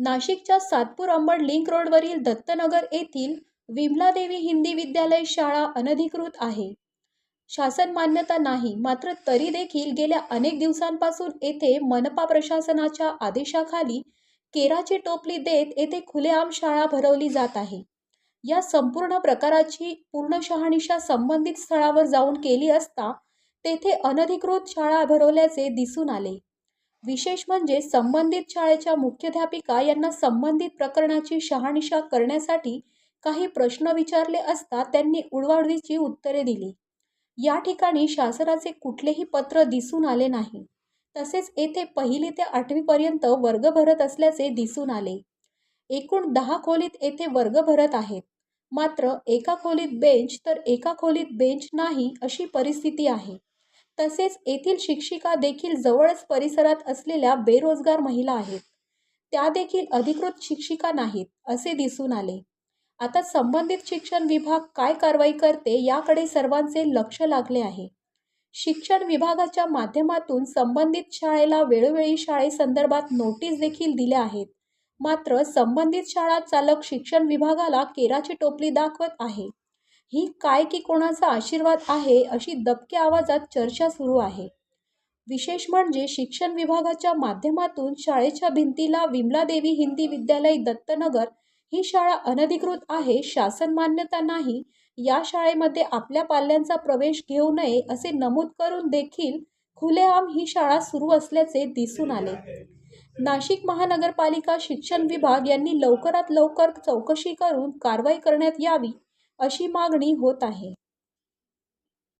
नाशिकच्या सातपूर अंबड लिंक रोडवरील दत्तनगर येथील विमलादेवी हिंदी विद्यालय शाळा अनधिकृत आहे. शासन मान्यता नाही मात्र तरी देखील गेल्या अनेक दिवसांपासून येथे मनपा प्रशासनाच्या आदेशाखाली केराची टोपली देत येथे खुलेआम शाळा भरवली जात आहे. या संपूर्ण प्रकाराची पूर्ण शहानिशा संबंधित स्थळावर जाऊन केली असता तेथे अनधिकृत शाळा भरवल्याचे दिसून आले. विशेष म्हणजे संबंधित शाळेच्या मुख्याध्यापिका यांना संबंधित प्रकरणाची शहानिशा करण्यासाठी काही प्रश्न विचारले असता त्यांनी उडवाडवीची उत्तरे दिली. या ठिकाणी शासनाचे कुठलेही पत्र दिसून आले नाही. तसेच येथे पहिली ते आठवीपर्यंत वर्ग भरत असल्याचे दिसून आले. एकूण दहा खोलीत येथे वर्ग भरत आहेत. मात्र एका खोलीत बेंच तर एका खोलीत बेंच नाही अशी परिस्थिती आहे. तसेच येथील शिक्षिका देखील जवळच परिसरात असलेल्या बेरोजगार महिला आहेत. त्या देखील अधिकृत शिक्षिका नाहीत असे दिसून आले. आता संबंधित शिक्षण विभाग काय कारवाई करते याकडे सर्वांचे लक्ष लागले आहे. शिक्षण विभागाच्या माध्यमातून संबंधित शाळेला वेळोवेळी शाळेसंदर्भात नोटीस देखील दिल्या आहेत. मात्र संबंधित शाळा चालक शिक्षण विभागाला केराची टोपली दाखवत आहे. ही काय की कोणाचा आशीर्वाद आहे अशी दबक्या आवाजात चर्चा सुरू आहे. विशेष म्हणजे शिक्षण विभागाच्या माध्यमातून शाळेच्या भिंतीला विमलादेवी हिंदी विद्यालय दत्तनगर ही शाळा अनधिकृत आहे शासन मान्यता नाही या शाळेमध्ये आपल्या पाल्यांचा प्रवेश घेऊ नये असे नमूद करून देखील खुलेआम ही शाळा सुरू असल्याचे दिसून आले. नाशिक महानगरपालिका शिक्षण विभाग यांनी लवकरात लवकर चौकशी करून कारवाई करण्यात यावी अशी मागणी होत आहे.